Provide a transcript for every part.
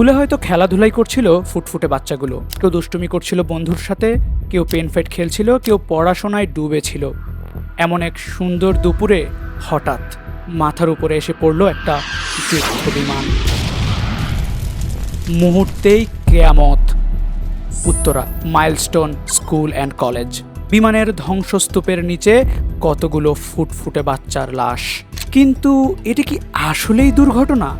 স্কুলে হয়তো খেলাধুলাই করছিল ফুটফুটে বাচ্চাগুলো। কেউ দুষ্টুমি করছিল বন্ধুর সাথে, কেউ পেন ফাইট খেলছিল, কেউ পড়াশোনায় ডুবে ছিল। এমন এক সুন্দর দুপুরে হঠাৎ মাথার উপরে এসে পড়ল একটা যুদ্ধ বিমান। মুহূর্তেই কেয়ামত, Uttara, Milestone School and College. বিমানের ধ্বংসস্তূপের নিচে কতগুলো ফুটফুটে বাচ্চার লাশ। কিন্তু এটি কি আসলেই দুর্ঘটনা?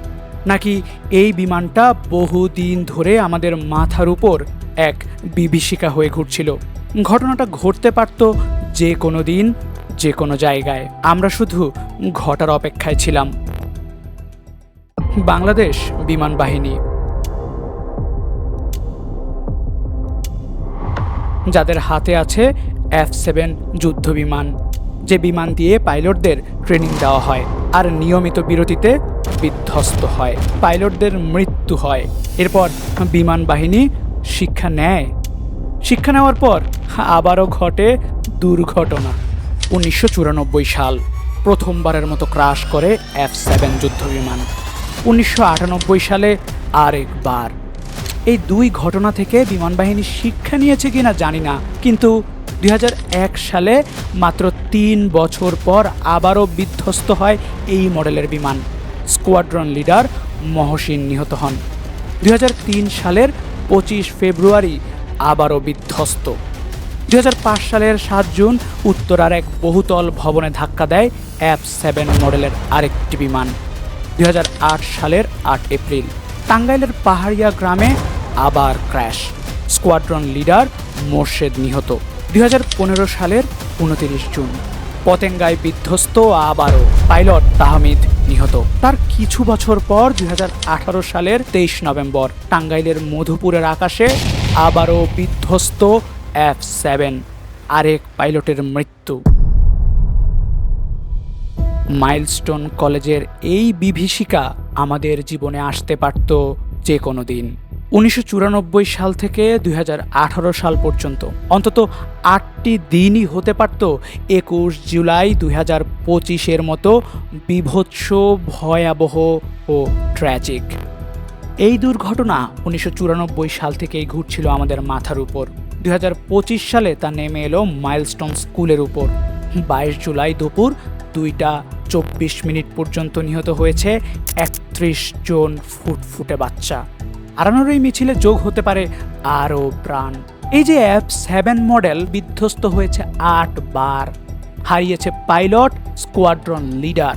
নাকি এই বিমানটা বহুদিন ধরে আমাদের মাথার উপর এক বিভীষিকা হয়ে ঘুরছিল। ঘটনাটা ঘটতে পারত যে কোনো দিন, যে কোনো জায়গায়। আমরা শুধু ঘটার অপেক্ষায় ছিলাম। বাংলাদেশ বিমান বাহিনী। যাদের হাতে আছে এফ সেভেন যুদ্ধ বিমান, যে বিমান দিয়ে পাইলটদের ট্রেনিং দেওয়া হয়। আর নিয়মিত বিরতিতে বিধ্বস্ত হয়। পাইলটদের মৃত্যু হয়। এরপর বিমান বাহিনী শিক্ষা নেয়। শিক্ষা নেওয়ার পর আবারও ঘটে দুর্ঘটনা। উনিশশো চুরানব্বই সাল প্রথমবারের মতো ক্রাশ করে এফ সেভেন যুদ্ধ বিমান উনিশশো আটানব্বই সালে আরেকবার। এই দুই ঘটনা থেকে বিমান বাহিনী শিক্ষা নিয়েছে কিনা জানি না, কিন্তু দুই হাজার এক সালে মাত্র তিন বছর পর আবারও বিধ্বস্ত হয় এই মডেলের বিমান। স্কোয়াড্রন লিডার মহসিন নিহত হন। দু হাজার তিন সালের পঁচিশ ফেব্রুয়ারি আবারও বিধ্বস্ত। দু হাজার পাঁচ সালের সাত জুন উত্তরার এক বহুতল ভবনে ধাক্কা দেয় এফ সেভেন মডেলের আরেকটি বিমান। দু হাজার আট সালের আট এপ্রিল। টাঙ্গাইলের পাহাড়িয়া গ্রামে আবার ক্র্যাশ। স্কোয়াড্রন লিডার মোর্শেদ নিহত। দুই হাজার পনেরো সালের উনতিরিশ জুন। পতেঙ্গায় বিধ্বস্ত আবারও পাইলট তাহমিদ নিহত। তার কিছু বছর পর দু হাজার আঠারো সালের তেইশ নভেম্বর টাঙ্গাইলের মধুপুরের আকাশে আবারও বিধ্বস্ত এফ সেভেন আরেক পাইলটের মৃত্যু। মাইলস্টোন কলেজের এই বিভীষিকা আমাদের জীবনে আসতে পারত যে কোনো দিন। উনিশশো চুরানব্বই সাল থেকে দুই হাজার আঠারো সাল পর্যন্ত। অন্তত আটটি দিনই হতে পারত একুশ জুলাই দুই হাজার পঁচিশের মতো বিভৎস, ভয়াবহ ও ট্র্যাজিক এই দুর্ঘটনা উনিশশো চুরানব্বই সাল থেকেই ঘুরছিল আমাদের মাথার উপর। দুই হাজার পঁচিশ সালে তা নেমে এলো মাইলস্টোন স্কুলের উপর। বাইশ জুলাই দুপুর দুইটা চব্বিশ মিনিট পর্যন্ত নিহত হয়েছে একত্রিশ জন ফুটফুটে বাচ্চা। হারানোর এই মিছিলে যোগ হতে পারে আরও প্রাণ। এই যে অ্যাপ সেভেন মডেল বিধ্বস্ত হয়েছে আট বার। হারিয়েছে পাইলট, স্কোয়াড্রন লিডার।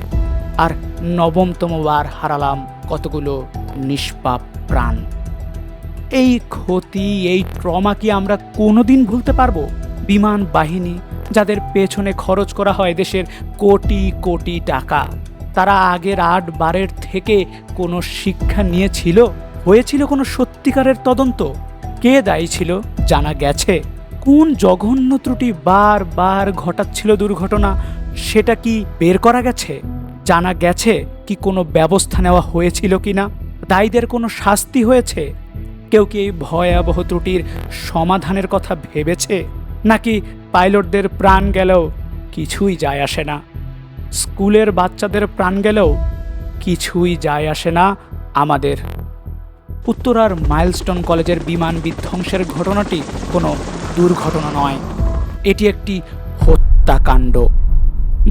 আর নবমতম বার হারালাম কতগুলো নিষ্পাপ প্রাণ। এই ক্ষতি, এই ট্রমা কি আমরা কোনোদিন ভুলতে পারব? বিমান বাহিনী, যাদের পেছনে খরচ করা হয় দেশের কোটি কোটি টাকা, তারা আগের আট বারের থেকে কোনো শিক্ষা নিয়েছিল? হয়েছিল কোনো সত্যিকারের তদন্ত? কে দায়ী ছিল? জানা গেছে। কোন জঘন্য ত্রুটি বারবার ঘটাচ্ছিল দুর্ঘটনা, সেটা কি বের করা গেছে? জানা গেছে কি কোনো ব্যবস্থা নেওয়া হয়েছিল কিনা? দায়ীদের কোনো শাস্তি হয়েছে? কেউ কি এই ভয়াবহ ত্রুটির সমাধানের কথা ভেবেছে? নাকি পাইলটদের প্রাণ গেলেও কিছুই যায় আসে না? স্কুলের বাচ্চাদের প্রাণ গেলেও কিছুই যায় আসে না আমাদের উত্তরার মাইলস্টোন কলেজের বিমান বিধ্বংসের ঘটনাটি কোনো দুর্ঘটনা নয়। এটি একটি হত্যাকাণ্ড।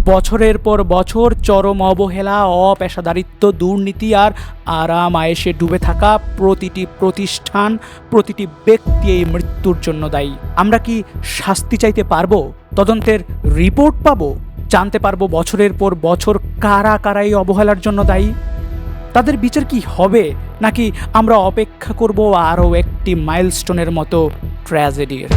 বছরের পর বছর চরম অবহেলা, অপেশাদারিত্ব, দুর্নীতি আর আরাম আয়েসে ডুবে থাকা প্রতিটি প্রতিষ্ঠান, প্রতিটি ব্যক্তি এই মৃত্যুর জন্য দায়ী। আমরা কি শাস্তি চাইতে পারব? তদন্তের রিপোর্ট পাবো? জানতে পারব বছরের পর বছর কারা কারা এই অবহেলার জন্য দায়ী? তাদের বিচার কি হবে? নাকি আমরা অপেক্ষা করব আরও একটি মাইলস্টোনের মতো ট্র্যাজেডির